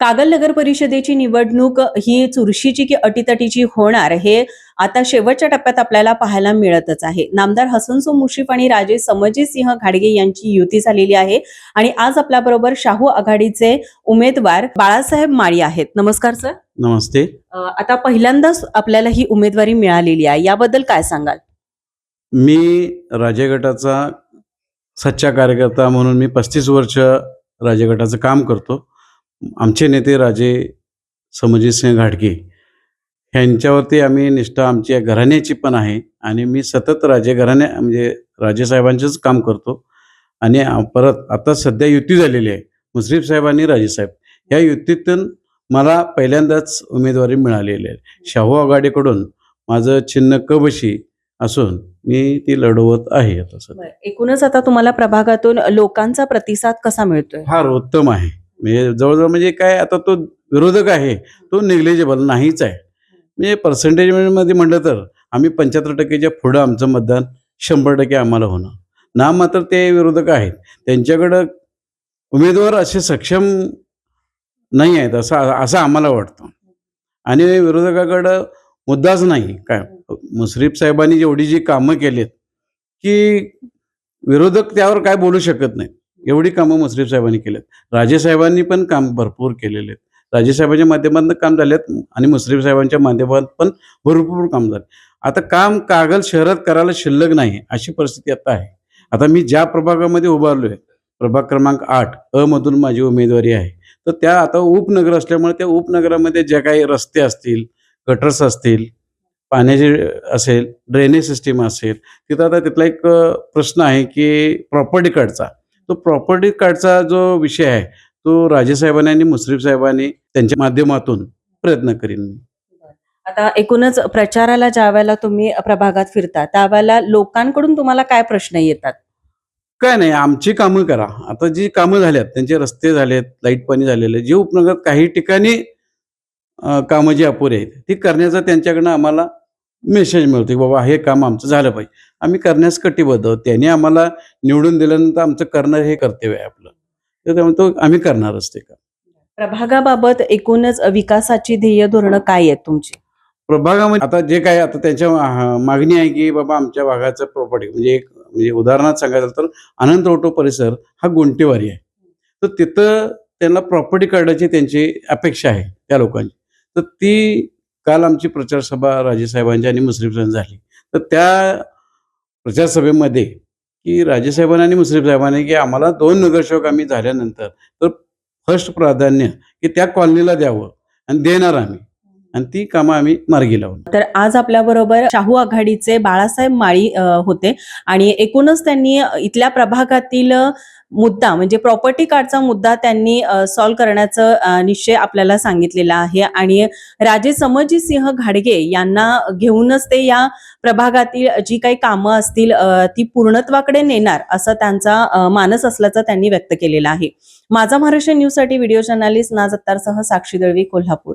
कागल नगर परिषदेची निवडणूक ही चुरशीची की अटीतटीची होणार हे आता शेवटच्या टप्प्यात आपल्याला पाहायला मिळतच आहे. नामदार हसनसो मुश्रीफ आणि राजे समजीसिंह घाडगे यांची युती झालेली आहे आणि आज आपल्या बरोबर शाहू आघाडीचे उमेदवार बाळासाहेब माळी आहेत. नमस्कार सर. नमस्ते. आता पहिल्यांदाच आपल्याला ही उमेदवारी मिळालेली आहे. याबद्दल काय सांगाल? मी राजगटाचा सच्चा कार्यकर्ता म्हणून मी पस्तीस वर्ष राजगटाचं काम करतो. आमचे नेते राजे समजितसिंह घाडगे ह्यांच्यावरती आम्ही निष्ठा आमच्या घराण्याची पण आहे. आणि मी सतत राजे घराण्या म्हणजे राजेसाहेबांचंच काम करतो. आणि परत आता सध्या युती झालेली आहे. मुश्रीफ साहेब आणि राजेसाहेब या युतीतून मला पहिल्यांदाच उमेदवारी मिळालेली आहे. शाहू आघाडीकडून माझं चिन्ह कबशी असून मी ती लढवत आहे आता सध्या. एकूणच आता तुम्हाला प्रभागातून लोकांचा प्रतिसाद कसा मिळतोय? फार उत्तम आहे. म्हणजे जवळजवळ म्हणजे काय आता तो विरोधक आहे तो निग्लेजेबल नाहीच आहे. म्हणजे पर्सेंटेजमध्ये म्हटलं तर आम्ही पंच्याहत्तर टक्केच्या पुढं आमचं मतदान शंभर टक्के आम्हाला होणं ना मात्र ते विरोधक आहेत. त्यांच्याकडं उमेदवार असे सक्षम नाही आहेत असं असं आम्हाला वाटतं. आणि विरोधकाकडं मुद्दाच नाही. काय मुश्रीफ साहेबांनी जेवढी जी कामं केलीत की विरोधक त्यावर काय बोलू शकत नाही एवढी कामं मुश्रीफ साहेबांनी केलेत. राजेसाहेबांनी पण काम भरपूर केलेले आहेत. राजेसाहेबांच्या माध्यमातून काम झालेत आणि मुश्रीफ साहेबांच्या माध्यमात पण भरपूर काम झाले. आता काम कागल शहरात करायला शिल्लक नाही अशी परिस्थिती आता आहे. आता मी ज्या प्रभागामध्ये उभारलो आहे प्रभाग क्रमांक आठ अ मधून माझी उमेदवारी आहे. तर त्या आता उपनगर असल्यामुळे त्या उपनगरामध्ये ज्या काही रस्ते असतील गटर्स असतील पाण्याचे असेल ड्रेनेज सिस्टीम असेल तिथं आता तिथला एक प्रश्न आहे की प्रॉपर्टी कार्डचा तो प्रॉपर्टी कार्डचा जो विषय आहे तो राजेसाहेबांनी आणि मुश्रीफ साहेबांनी त्यांच्या माध्यमातून प्रयत्न करीन मी. आता एकूणच प्रचाराला ज्या वेळेला तुम्ही प्रभागात फिरता त्यावेळेला लोकांकडून तुम्हाला काय प्रश्न येतात? काय नाही आमची कामं करा. आता जी कामं झाल्यात त्यांचे रस्ते झालेत लाइट पाणी झालेलं आहे जे उपनगरात काही ठिकाणी कामं जी अपुरी आहेत ती करण्याचा त्यांच्याकडनं आम्हाला मेसेज मिळतो की बाबा हे काम आमचं झालं पाहिजे. आम्ही करण्यास कटिबद्ध आहोत. त्यांनी आम्हाला निवडून दिल्यानंतर आमचं करणं हे कर्तव्य आहे आपलं. तर त्यामुळे तो आम्ही करणारच ते काम. प्रभागाबाबत एकूणच विकासाची ध्येय धोरणं काय आहेत तुमची? प्रभागामध्ये आता जे काय आता त्यांच्या मागणी आहे की बाबा आमच्या भागाचं प्रॉपर्टी म्हणजे एक म्हणजे उदाहरणार्थ सांगायचं तर अनंत ऑटो परिसर हा गुंटेवारी आहे. तर तिथं त्यांना प्रॉपर्टी कार्डाची त्यांची अपेक्षा आहे त्या लोकांची. तर ती काल आमची प्रचार सभा राजेसाहेबांची आणि साहेबांची झाली. तर त्या प्रचार सभेमध्ये की राजेसाहेबांनी आणि मुश्रीफ साहेबांनी की आम्हाला दोन नगरसेवक आम्ही झाल्यानंतर तर फर्स्ट प्राधान्य की त्या कॉलनीला द्यावं आणि देणार आम्ही. आणि ती कामं आम्ही मार्गी लावून तर आज आपल्या बरोबर शाहू आघाडीचे बाळासाहेब माळी होते. आणि एकूणच त्यांनी इथल्या प्रभागातील मुद्दा म्हणजे प्रॉपर्टी कार्डचा मुद्दा त्यांनी सॉल्व्ह करण्याचं निश्चय आपल्याला सांगितलेला आहे. आणि राजे समजी सिंह घाडगे यांना घेऊनच ते या प्रभागातील जी काही कामं असतील ती पूर्णत्वाकडे नेणार असं त्यांचा मानस असल्याचं त्यांनी व्यक्त केलेलं आहे. माझा महाराष्ट्र न्यूजसाठी व्हिडिओ जर्नालिस्ट नाजत्तारसह साक्षी दळवी कोल्हापूर.